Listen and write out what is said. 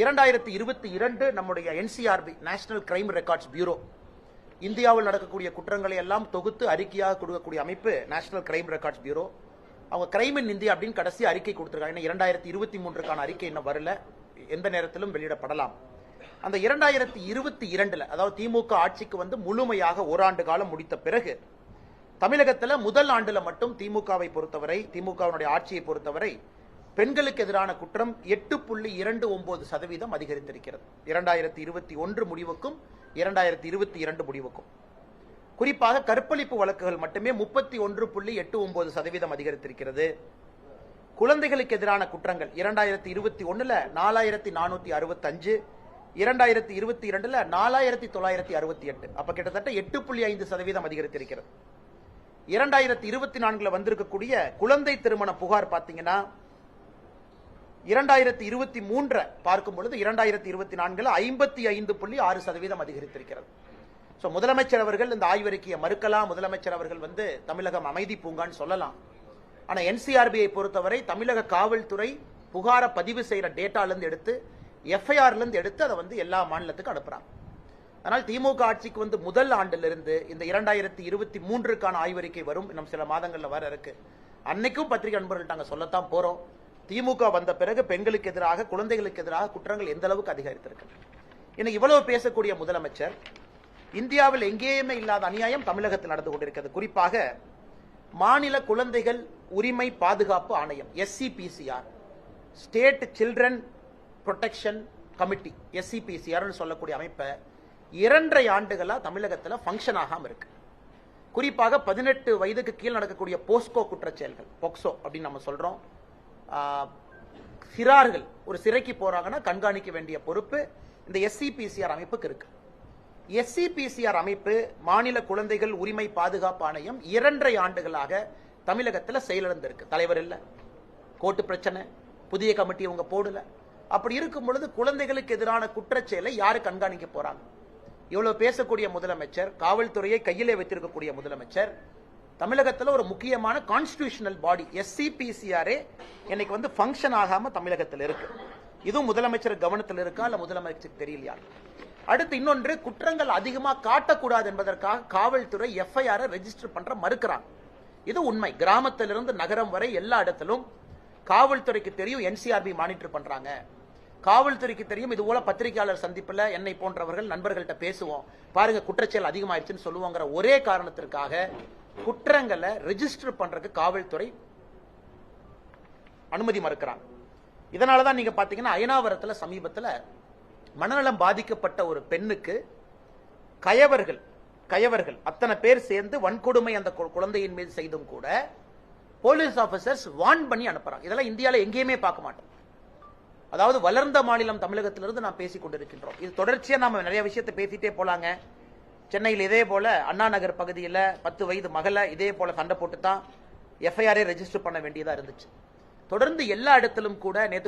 இரண்டாயிரத்தி இருபத்தி இரண்டு நம்முடைய NCRB national crime records bureau இந்தியாவில் நடக்கக்கூடிய குற்றங்களை எல்லாம் தொகுத்து அறிக்கையாக கொடுக்கக்கூடிய அமைப்பு நேஷனல் கிரைம் ரெக்கார்ட்ஸ் பியூரோ அவங்க கிரைம் இன் இந்தியா அப்படின்னு கடைசி அறிக்கை கொடுத்துருக்காங்க. ஏன்னா இரண்டாயிரத்தி இருபத்தி மூன்றுக்கான அறிக்கை இன்னும் வரல. எந்த நேரத்திலும் வெளியிடப்படலாம். அந்த இரண்டாயிரத்தி இருபத்தி இரண்டுல அதாவது திமுக ஆட்சிக்கு வந்து முழுமையாக ஓராண்டு காலம் முடித்த பிறகு தமிழகத்தில் முதல் ஆண்டுல மட்டும் திமுகவை பொறுத்தவரை திமுகவினுடைய ஆட்சியை பொறுத்தவரை பெண்களுக்கு எதிரான குற்றம் எட்டு புள்ளி இரண்டு ஒன்பது சதவீதம் அதிகரித்திருக்கிறது. இரண்டாயிரத்தி இருபத்தி ஒன்று முடிவுக்கும் இரண்டாயிரத்தி இருபத்தி இரண்டு முடிவுக்கும். குறிப்பாக கற்பழிப்பு வழக்குகள் மட்டுமே முப்பத்தி ஒன்று புள்ளி எட்டு ஒன்பது சதவீதம் அதிகரித்திருக்கிறது. குழந்தைகளுக்கு எதிரான குற்றங்கள் இரண்டாயிரத்தி இருபத்தி ஒன்றில் நாலாயிரத்தி நானூத்தி அறுபத்தஞ்சு இரண்டாயிரத்தி இருபத்தி இரண்டுல நாலாயிரத்தி தொள்ளாயிரத்தி அறுபத்தி எட்டு. அப்ப கிட்டத்தட்ட எட்டு புள்ளி ஐந்து சதவீதம் அதிகரித்திருக்கிறது. இரண்டாயிரத்தி இருபத்தி நான்குல வந்திருக்கக்கூடிய குழந்தை திருமண புகார் பாத்தீங்கன்னா இரண்டாயிரத்தி இருபத்தி மூன்று பார்க்கும் பொழுது இரண்டாயிரத்தி இருபத்தி நான்கில் ஐம்பத்தி ஐந்து புள்ளி ஆறு சதவீதம் அதிகரித்திருக்கிறது. ஸோ முதலமைச்சர் அவர்கள் இந்த ஆய்வறிக்கையை மறுக்கலாம். முதலமைச்சர் அவர்கள் வந்து தமிழகம் அமைதி பூங்கான்னு சொல்லலாம். ஆனால் என்சிஆர்பியை பொறுத்தவரை தமிழக காவல்துறை புகாரை பதிவு செய்கிற டேட்டால இருந்து எடுத்து எஃப்ஐஆர்ல இருந்து எடுத்து அதை வந்து எல்லா மாநிலத்துக்கும் அனுப்புகிறாங்க அதனால் திமுக ஆட்சிக்கு வந்து முதல் ஆண்டிலிருந்து இந்த இரண்டாயிரத்தி இருபத்தி மூன்றுக்கான ஆய்வறிக்கை வரும். இன்னும் சில மாதங்களில் வர இருக்கு. அன்னைக்கும் பத்திரிகை நண்பர்கள்ட்ட சொல்லத்தான் போகிறோம் திமுக வந்த பிறகு பெண்களுக்கு எதிராக குழந்தைகளுக்கு எதிராக குற்றங்கள் எந்த அளவுக்கு அதிகரித்திருக்கு இன்னைக்கு இவ்வளவு பேசக்கூடிய முதலமைச்சர் இந்தியாவில் எங்கேயுமே இல்லாத அநியாயம் தமிழகத்தில் நடந்து கொண்டிருக்கிறது. குறிப்பாக மாநில குழந்தைகள் உரிமை பாதுகாப்பு ஆணையம் SCPCR state children protection committee SCPCR சொல்லக்கூடிய அமைப்பை இரண்டரை ஆண்டுகளாக தமிழகத்தில் ஃபங்க்ஷன் ஆகாம இருக்கு. குறிப்பாக பதினெட்டு வயதுக்கு கீழ் நடக்கக்கூடிய போஸ்கோ குற்றச்செயல்கள் பொக்சோ அப்படின்னு நம்ம சொல்றோம். சிறார்கள் ஒரு சிறைக்கு போறாங்கன்னா கண்காணிக்க வேண்டிய பொறுப்பு இந்த எஸ்சிபிசிஆர் அமைப்புக்கு இருக்கு. எஸ்சிபிசிஆர் அமைப்பு மாநில குழந்தைகள் உரிமை பாதுகாப்பு ஆணையம் இரண்டரை ஆண்டுகளாக தமிழகத்தில் செயலிழந்திருக்கு. தலைவர் இல்லை. கோர்ட்டு பிரச்சனை. புதிய கமிட்டி அவங்க போடல. அப்படி இருக்கும் பொழுது குழந்தைகளுக்கு எதிரான குற்றச்செயலை யாரு கண்காணிக்க போறாங்க? இவ்வளவு பேசக்கூடிய முதலமைச்சர் காவல்துறையை கையிலே வைத்திருக்கக்கூடிய முதலமைச்சர் தமிழகத்தில் ஒரு முக்கியமான கான்ஸ்டியூஷனல் பாடி எஸ்சிபிசிஆரே இன்னைக்கு வந்து ஃபங்க்ஷன் ஆகாமல் தமிழகத்தில் இருக்கு. இதுவும் முதலமைச்சர் கவனத்தில் இருக்கா இல்லை முதலமைச்சருக்கு தெரியலையா? அடுத்து இன்னொன்று குற்றங்கள் அதிகமாக காட்டக்கூடாது என்பதற்காக காவல்துறை எஃப்ஐஆர் ரெஜிஸ்டர் பண்ற மறுக்கிறாங்க. இது உண்மை. கிராமத்திலிருந்து நகரம் வரை எல்லா இடத்திலும் காவல்துறைக்கு தெரியும் என்சிஆர்பி மானிட்டர் பண்றாங்க. காவல்துறைக்கு தெரியும் இது போல பத்திரிகையாளர் சந்திப்பில் என்னை போன்றவர்கள் நண்பர்கள்ட்ட பேசுவோம். பாருங்க குற்றச்செயல் அதிகமாயிருச்சுன்னு சொல்லுவோங்கிற ஒரே காரணத்திற்காக குற்றங்களை ரெஜிஸ்டர் பண்றதுக்கு காவல்துறை அனுமதி மறுக்கிறாங்க. இதனாலதான் நீங்க பாத்தீங்கன்னா அயனாவரத்துல சமீபத்துல மனநலம் பாதிக்கப்பட்ட ஒரு பெண்ணுக்கு கயவர்கள் கயவர்கள் அத்தனை பேர் சேர்ந்து வன்கொடுமை அந்த குழந்தையின் மீது செய்தும் கூட போலீஸ் ஆபீசர்ஸ் வான் பண்ணி அனுப்புறாங்க. இதெல்லாம் இந்தியால எங்கேயுமே பார்க்க மாட்டோம். அதாவது வளர்ந்த மாநிலம் தமிழகத்திலிருந்து நாம் பேசிக் கொண்டிருக்கின்றோம். இது தொடர்ச்சியா நாம நிறைய விஷயத்தை பேசிட்டே போலாங்க. சென்னையில் இதே போல அண்ணா நகர் பகுதியில் பத்து வயது மகளை இதே போல சண்டை போட்டு தான் எஃப்ஐஆரே ரெஜிஸ்டர் பண்ண வேண்டியதா இருந்துச்சு. தொடர்ந்து எல்லா இடத்திலும் கூட நேற்று